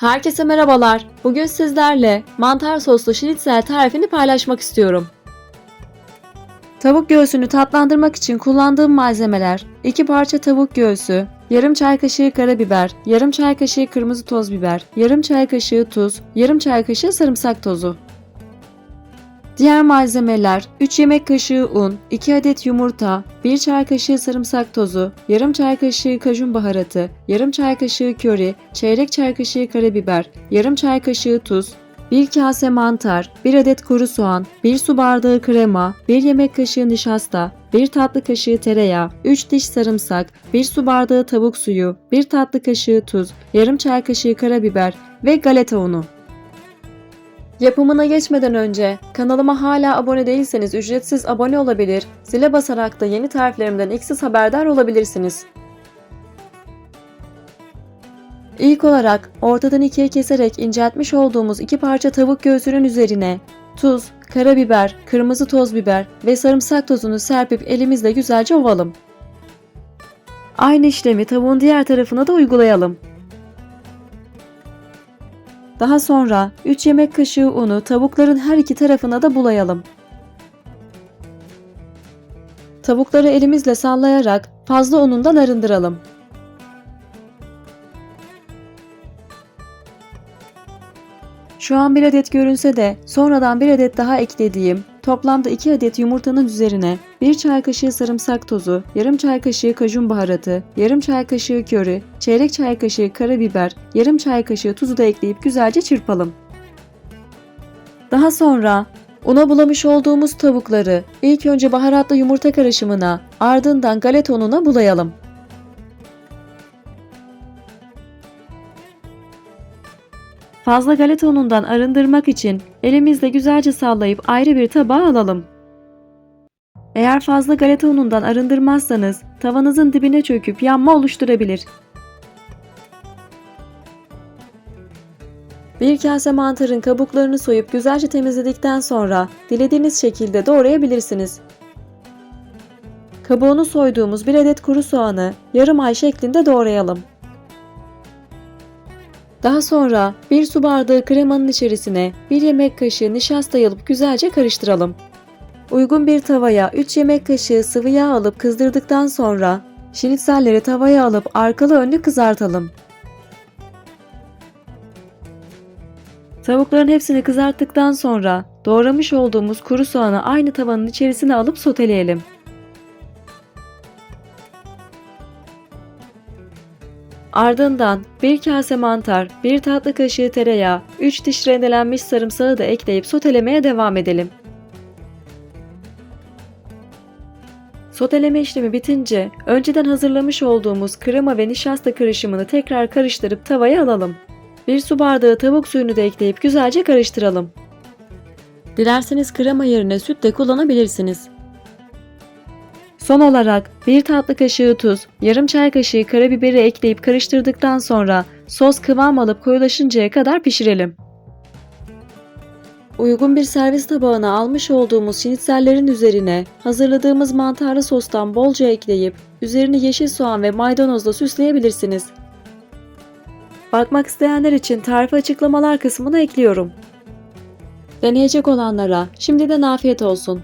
Herkese merhabalar. Bugün sizlerle mantar soslu şnitzel tarifini paylaşmak istiyorum. Tavuk göğsünü tatlandırmak için kullandığım malzemeler 2 parça tavuk göğsü, yarım çay kaşığı karabiber, yarım çay kaşığı kırmızı toz biber, yarım çay kaşığı tuz, yarım çay kaşığı sarımsak tozu. Diğer malzemeler 3 yemek kaşığı un, 2 adet yumurta, 1 çay kaşığı sarımsak tozu, yarım çay kaşığı kajun baharatı, yarım çay kaşığı köri, çeyrek çay kaşığı karabiber, yarım çay kaşığı tuz, 1 kase mantar, 1 adet kuru soğan, 1 su bardağı krema, 1 yemek kaşığı nişasta, 1 tatlı kaşığı tereyağı, 3 diş sarımsak, 1 su bardağı tavuk suyu, 1 tatlı kaşığı tuz, yarım çay kaşığı karabiber ve galeta unu. Yapımına geçmeden önce kanalıma hala abone değilseniz ücretsiz abone olabilir, zile basarak da yeni tariflerimden ilk siz haberdar olabilirsiniz. İlk olarak ortadan ikiye keserek inceltmiş olduğumuz iki parça tavuk göğsünün üzerine tuz, karabiber, kırmızı toz biber ve sarımsak tozunu serpip elimizle güzelce ovalım. Aynı işlemi tavuğun diğer tarafına da uygulayalım. Daha sonra 3 yemek kaşığı unu tavukların her iki tarafına da bulayalım. Tavukları elimizle sallayarak fazla unundan arındıralım. Şu an bir adet görünse de sonradan bir adet daha eklediğim toplamda 2 adet yumurtanın üzerine 1 çay kaşığı sarımsak tozu, yarım çay kaşığı kajun baharatı, yarım çay kaşığı köri, çeyrek çay kaşığı karabiber, yarım çay kaşığı tuzu da ekleyip güzelce çırpalım. Daha sonra una bulamış olduğumuz tavukları ilk önce baharatlı yumurta karışımına ardından galeta ununa bulayalım. Fazla galeta unundan arındırmak için elimizle güzelce sallayıp ayrı bir tabağa alalım. Eğer fazla galeta unundan arındırmazsanız tavanızın dibine çöküp yanma oluşturabilir. Bir kase mantarın kabuklarını soyup güzelce temizledikten sonra dilediğiniz şekilde doğrayabilirsiniz. Kabuğunu soyduğumuz bir adet kuru soğanı yarım ay şeklinde doğrayalım. Daha sonra bir su bardağı kremanın içerisine bir yemek kaşığı nişasta alıp güzelce karıştıralım. Uygun bir tavaya 3 yemek kaşığı sıvı yağ alıp kızdırdıktan sonra şinitselleri tavaya alıp arkalı önlü kızartalım. Tavukların hepsini kızarttıktan sonra doğramış olduğumuz kuru soğanı aynı tavanın içerisine alıp soteleyelim. Ardından bir kase mantar, bir tatlı kaşığı tereyağı, 3 diş rendelenmiş sarımsağı da ekleyip sotelemeye devam edelim. Soteleme işlemi bitince önceden hazırlamış olduğumuz krema ve nişasta karışımını tekrar karıştırıp tavaya alalım. Bir su bardağı tavuk suyunu da ekleyip güzelce karıştıralım. Dilerseniz krema yerine süt de kullanabilirsiniz. Son olarak bir tatlı kaşığı tuz, yarım çay kaşığı karabiberi ekleyip karıştırdıktan sonra sos kıvam alıp koyulaşıncaya kadar pişirelim. Uygun bir servis tabağına almış olduğumuz şinitsellerin üzerine hazırladığımız mantarlı sostan bolca ekleyip üzerini yeşil soğan ve maydanozla süsleyebilirsiniz. Bakmak isteyenler için tarifi açıklamalar kısmına ekliyorum. Deneyecek olanlara şimdiden afiyet olsun.